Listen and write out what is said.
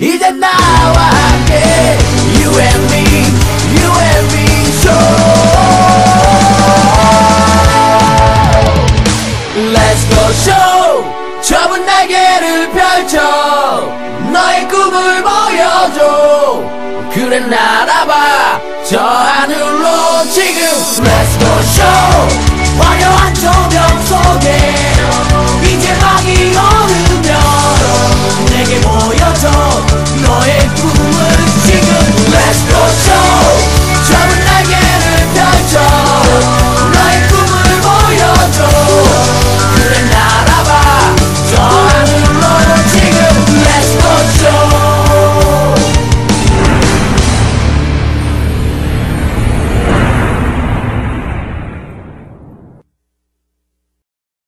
Is now I get you and me, you and me so. Let's go show. 좁은 날개를 펼쳐. 너의 꿈을 보여줘. 그래 날아봐 저 하늘로 지금. Let's go show.